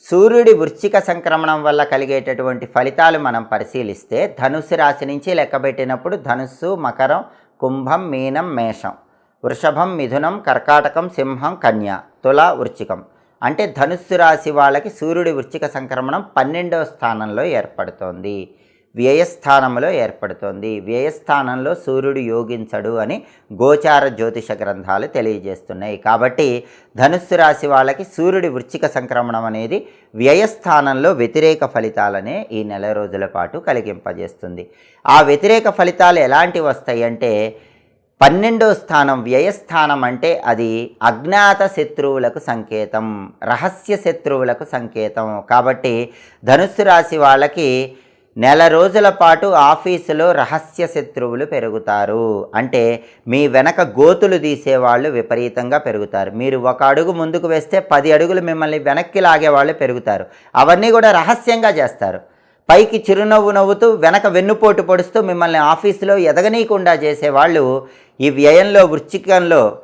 సూర్యుడి వృశ్చిక సంక్రమణం వల్ల కలిగేటటువంటి ఫలితాలు మనం పరిశీలిస్తే ధనుస్సు రాశి నుంచి లెక్కబెట్టినప్పుడు ధనుస్సు మకరం కుంభం మీనం మేషం. వృషభం మిథునం కర్కాటకం సింహం కన్య తుల వృశ్చికం. అంటే ధనుస్సు రాశి వాళ్ళకి సూర్యుడి వృశ్చిక సంక్రమణం పన్నెండవ స్థానంలో ఏర్పడుతోంది. వ్యయస్థానంలో ఏర్పడుతోంది. వ్యయస్థానంలో సూర్యుడు యోగించడు అని గోచార జ్యోతిష గ్రంథాలు తెలియజేస్తున్నాయి. కాబట్టి ధనుస్సు రాశి వాళ్ళకి సూర్యుడి వృచ్చిక సంక్రమణం అనేది వ్యయస్థానంలో వ్యతిరేక ఫలితాలనే ఈ నెల రోజుల పాటు కలిగింపజేస్తుంది. ఆ వ్యతిరేక ఫలితాలు ఎలాంటివి వస్తాయి అంటే పన్నెండో స్థానం వ్యయస్థానం అంటే అది అజ్ఞాత శత్రువులకు సంకేతం రహస్య శత్రువులకు సంకేతం. కాబట్టి ధనుస్సు రాశి వాళ్ళకి నెల రోజుల పాటు ఆఫీసులో రహస్య శత్రువులు పెరుగుతారు. అంటే మీ వెనక గోతులు తీసేవాళ్ళు విపరీతంగా పెరుగుతారు. మీరు ఒక అడుగు ముందుకు వేస్తే పది అడుగులు మిమ్మల్ని వెనక్కి లాగేవాళ్ళు పెరుగుతారు. అవన్నీ కూడా రహస్యంగా చేస్తారు. పైకి చిరునవ్వు నవ్వుతూ వెనక వెన్నుపోటు పొడుస్తూ మిమ్మల్ని ఆఫీసులో ఎదగనీయకుండా చేసేవాళ్ళు ఈ వ్యయంలో వృచ్చికంలో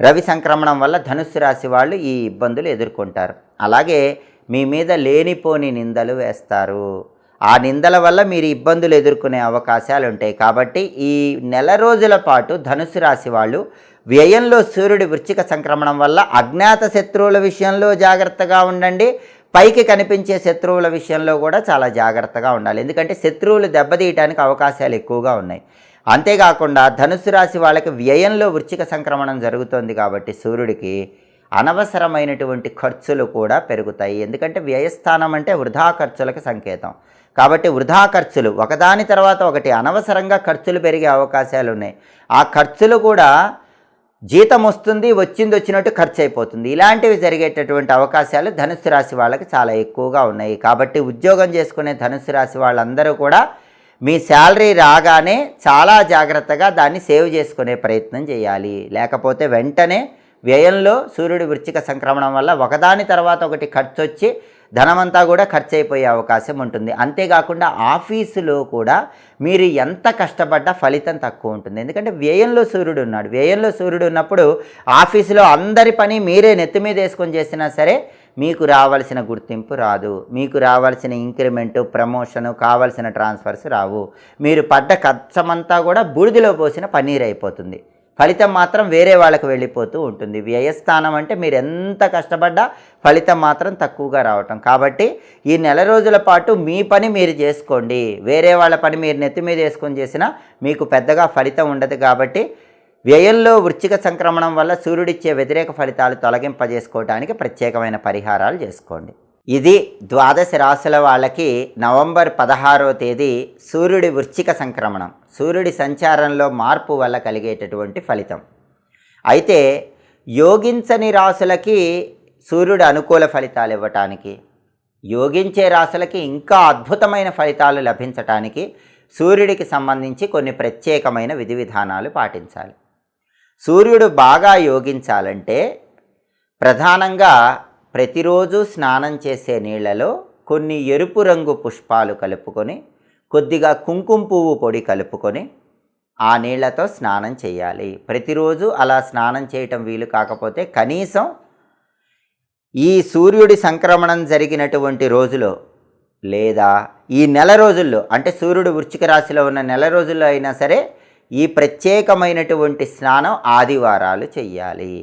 రవి సంక్రమణం వల్ల ధనుస్సు రాశి వాళ్ళు ఈ ఇబ్బందులు ఎదుర్కొంటారు. అలాగే మీ మీద లేనిపోని నిందలు వేస్తారు. ఆ నిందల వల్ల మీరు ఇబ్బందులు ఎదుర్కొనే అవకాశాలు ఉంటాయి కాబట్టి ఈ నెల రోజుల పాటు ధనుసు రాశి వాళ్ళు వ్యయంలో సూర్యుడి వృచ్చిక సంక్రమణం వల్ల అజ్ఞాత శత్రువుల విషయంలో జాగ్రత్తగా ఉండండి. పైకి కనిపించే శత్రువుల విషయంలో కూడా చాలా జాగ్రత్తగా ఉండాలి. ఎందుకంటే శత్రువులు దెబ్బతీయడానికి అవకాశాలు ఎక్కువగా ఉన్నాయి. అంతేకాకుండా ధనుసు రాశి వాళ్ళకి వ్యయంలో వృచ్చిక సంక్రమణం జరుగుతోంది కాబట్టి సూర్యుడికి అనవసరమైనటువంటి ఖర్చులు కూడా పెరుగుతాయి. ఎందుకంటే వ్యయస్థానం అంటే వృధా ఖర్చులకు సంకేతం. కాబట్టి వృధా ఖర్చులు. ఒకదాని తర్వాత ఒకటి అనవసరంగా ఖర్చులు పెరిగే అవకాశాలు ఉన్నాయి ఆ ఖర్చులు కూడా జీతం వస్తుంది వచ్చింది వచ్చినట్టు ఖర్చు అయిపోతుంది ఇలాంటివి జరిగేటటువంటి అవకాశాలు ధనుసు రాశి వాళ్ళకి చాలా ఎక్కువగా ఉన్నాయి. కాబట్టి ఉద్యోగం చేసుకునే ధనుసు రాశి వాళ్ళందరూ కూడా మీ శాలరీ రాగానే చాలా జాగ్రత్తగా దాన్ని సేవ్ చేసుకునే ప్రయత్నం చేయాలి. లేకపోతే వెంటనే వ్యయంలో సూర్యుడి వృచ్చిక సంక్రమణం వల్ల ఒకదాని తర్వాత ఒకటి ఖర్చు వచ్చి ధనమంతా కూడా ఖర్చు అయిపోయే అవకాశం ఉంటుంది. అంతేకాకుండా ఆఫీసులో కూడా మీరు ఎంత కష్టపడ్డా ఫలితం తక్కువ ఉంటుంది. ఎందుకంటే వ్యయంలో సూర్యుడు ఉన్నాడు. వ్యయంలో సూర్యుడు ఉన్నప్పుడు ఆఫీసులో అందరి పని మీరే నెత్తి మీద వేసుకొని చేసినా సరే మీకు రావాల్సిన గుర్తింపు రాదు. మీకు రావాల్సిన ఇంక్రిమెంటు ప్రమోషను కావాల్సిన ట్రాన్స్ఫర్స్ రావు. మీరు పడ్డ కష్టమంతా కూడా బూడిదలో పోసిన పన్నీర్ అయిపోతుంది ఫలితం మాత్రం వేరే వాళ్ళకు వెళ్ళిపోతూ ఉంటుంది. వ్యయస్థానం అంటే మీరు ఎంత కష్టపడ్డా ఫలితం మాత్రం తక్కువగా రావటం. కాబట్టి ఈ నెల రోజుల పాటు మీ పని మీరు చేసుకోండి. వేరే వాళ్ళ పని మీరు నెత్తి మీద వేసుకొని చేసినా మీకు పెద్దగా ఫలితం ఉండదు కాబట్టి వ్యయంలో వృచ్చిక సంక్రమణం వల్ల సూర్యుడిచ్చే వ్యతిరేక ఫలితాలు తొలగింపజేసుకోవడానికి ప్రత్యేకమైన పరిహారాలు చేసుకోండి. ఇది ద్వాదశ రాశుల వాళ్ళకి నవంబర్ పదహారవ తేదీ సూర్యుడి వృశ్చిక సంక్రమణం. సూర్యుడి సంచారంలో మార్పు వల్ల కలిగేటటువంటి ఫలితం. అయితే యోగించని రాశులకి సూర్యుడు అనుకూల ఫలితాలు ఇవ్వటానికి యోగించే రాశులకి ఇంకా అద్భుతమైన ఫలితాలు లభించటానికి సూర్యుడికి సంబంధించి కొన్ని ప్రత్యేకమైన విధి విధానాలు పాటించాలి. సూర్యుడు బాగా యోగించాలంటే ప్రధానంగా ప్రతిరోజు స్నానం చేసే నీళ్ళలో కొన్ని ఎరుపు రంగు పుష్పాలు కలుపుకొని కొద్దిగా కుంకుమ పువ్వు పొడి కలుపుకొని ఆ నీళ్ళతో స్నానం చేయాలి. ప్రతిరోజు అలా స్నానం చేయటం వీలు కాకపోతే కనీసం ఈ సూర్యుడి సంక్రమణం జరిగినటువంటి రోజులో లేదా ఈ నెల రోజుల్లో అంటే సూర్యుడు వృశ్చిక రాశిలో ఉన్న నెల రోజుల్లో అయినా సరే ఈ ప్రత్యేకమైనటువంటి స్నానం ఆదివారాలు చెయ్యాలి.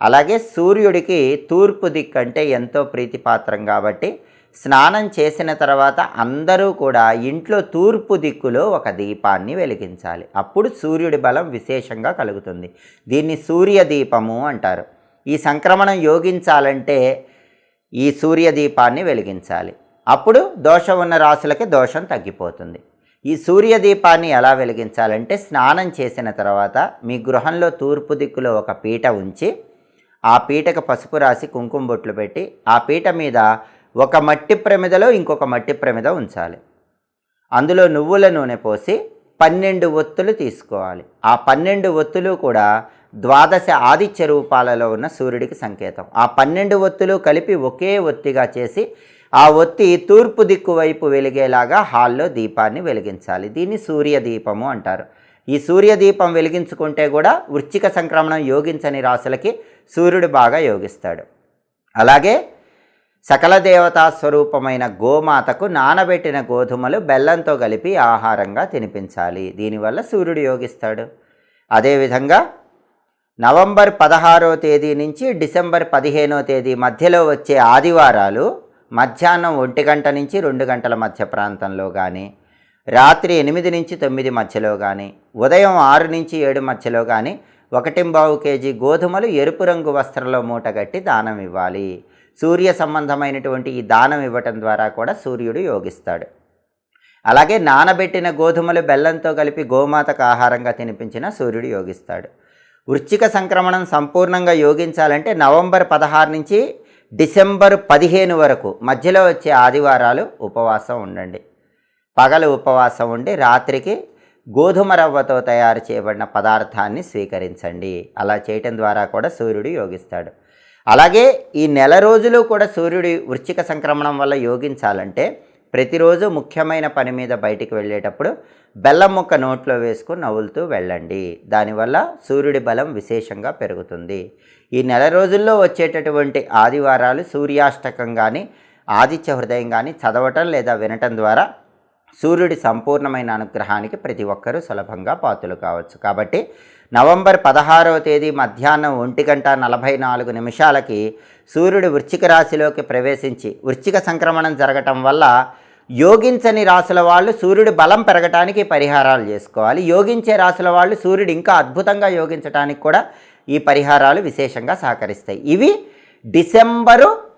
అలాగే సూర్యుడికి తూర్పు దిక్కు అంటే ఎంతో ప్రీతిపాత్రం కాబట్టి స్నానం చేసిన తర్వాత అందరూ కూడా ఇంట్లో తూర్పు దిక్కులో ఒక దీపాన్ని వెలిగించాలి. అప్పుడు సూర్యుడి బలం విశేషంగా కలుగుతుంది. దీన్ని సూర్య దీపము అంటారు. ఈ సంక్రమణం యోగించాలంటే ఈ సూర్య దీపాన్ని వెలిగించాలి. అప్పుడు దోషం ఉన్న రాశులకి దోషం తగ్గిపోతుంది. ఈ సూర్య దీపాన్ని ఎలా వెలిగించాలంటే స్నానం చేసిన తర్వాత మీ గృహంలో తూర్పు దిక్కులో ఒక పీట ఉంచి ఆ పీటకు పసుపు రాసి కుంకుమ బొట్లు పెట్టి ఆ పీట మీద ఒక మట్టి ప్రమిదలో ఇంకొక మట్టి ప్రమిద ఉంచాలి. అందులో నువ్వుల నూనె పోసి పన్నెండు ఒత్తులు తీసుకోవాలి. ఆ పన్నెండు ఒత్తులు కూడా ద్వాదశ ఆదిత్య రూపాలలో ఉన్న సూర్యుడికి సంకేతం. ఆ పన్నెండు ఒత్తులు కలిపి ఒకే ఒత్తిగా చేసి ఆ ఒత్తి తూర్పు దిక్కు వైపు వెలిగేలాగా హాల్లో దీపాన్ని వెలిగించాలి. దీన్ని సూర్య దీపము అంటారు. ఈ సూర్యదీపం వెలిగించుకుంటే కూడా వృచ్చిక సంక్రమణం యోగించని రాశులకి సూర్యుడు బాగా యోగిస్తాడు. అలాగే సకల దేవతా స్వరూపమైన గోమాతకు నానబెట్టిన గోధుమలు బెల్లంతో కలిపి ఆహారంగా తినిపించాలి. దీనివల్ల సూర్యుడు యోగిస్తాడు. అదేవిధంగా నవంబర్ పదహారో తేదీ నుంచి డిసెంబర్ పదిహేనో తేదీ మధ్యలో వచ్చే ఆదివారాలు మధ్యాహ్నం ఒంటి గంట నుంచి రెండు గంటల మధ్య ప్రాంతంలో కానీ రాత్రి ఎనిమిది నుంచి తొమ్మిది మధ్యలో కానీ ఉదయం ఆరు నుంచి ఏడు మధ్యలో కానీ ఒకటింబావు కేజీ గోధుమలు ఎరుపు రంగు వస్త్రంలో మూటగట్టి దానం ఇవ్వాలి. సూర్య సంబంధమైనటువంటి ఈ దానం ఇవ్వటం ద్వారా కూడా సూర్యుడు యోగిస్తాడు. అలాగే నానబెట్టిన గోధుమలు బెల్లంతో కలిపి గోమాతకు ఆహారంగా తినిపించిన సూర్యుడు యోగిస్తాడు. వృశ్చిక సంక్రమణం సంపూర్ణంగా యోగించాలంటే నవంబర్ పదహారు నుంచి డిసెంబర్ పదిహేను వరకు మధ్యలో వచ్చే ఆదివారాలు ఉపవాసం ఉండండి. పగలు ఉపవాసం ఉండి రాత్రికి గోధుమ రవ్వతో తయారు చేయబడిన పదార్థాన్ని స్వీకరించండి. అలా చేయటం ద్వారా కూడా సూర్యుడు యోగిస్తాడు. అలాగే ఈ నెల రోజులు కూడా సూర్యుడి వృశ్చిక సంక్రమణం వల్ల యోగించాలంటే ప్రతిరోజు ముఖ్యమైన పని మీద బయటికి వెళ్ళేటప్పుడు బెల్లం ముక్క నోట్లో వేసుకుని నవ్వులుతూ వెళ్ళండి. దానివల్ల సూర్యుడి బలం విశేషంగా పెరుగుతుంది. ఈ నెల రోజుల్లో వచ్చేటటువంటి ఆదివారాలు సూర్యాష్టకం కానీ ఆదిత్య హృదయం కానీ చదవటం లేదా వినటం ద్వారా సూర్యుడి సంపూర్ణమైన అనుగ్రహానికి ప్రతి ఒక్కరూ సులభంగా పాతులు కావచ్చు. కాబట్టి నవంబర్ పదహారవ తేదీ మధ్యాహ్నం ఒంటి గంట నలభై నాలుగు నిమిషాలకి సూర్యుడు వృశ్చిక రాశిలోకి ప్రవేశించి వృశ్చిక సంక్రమణం జరగటం వల్ల యోగించని రాసుల వాళ్ళు సూర్యుడి బలం పెరగటానికి పరిహారాలు చేసుకోవాలి. యోగించే రాసుల వాళ్ళు సూర్యుడు ఇంకా అద్భుతంగా యోగించడానికి కూడా ఈ పరిహారాలు విశేషంగా సహకరిస్తాయి. ఇవి డిసెంబరు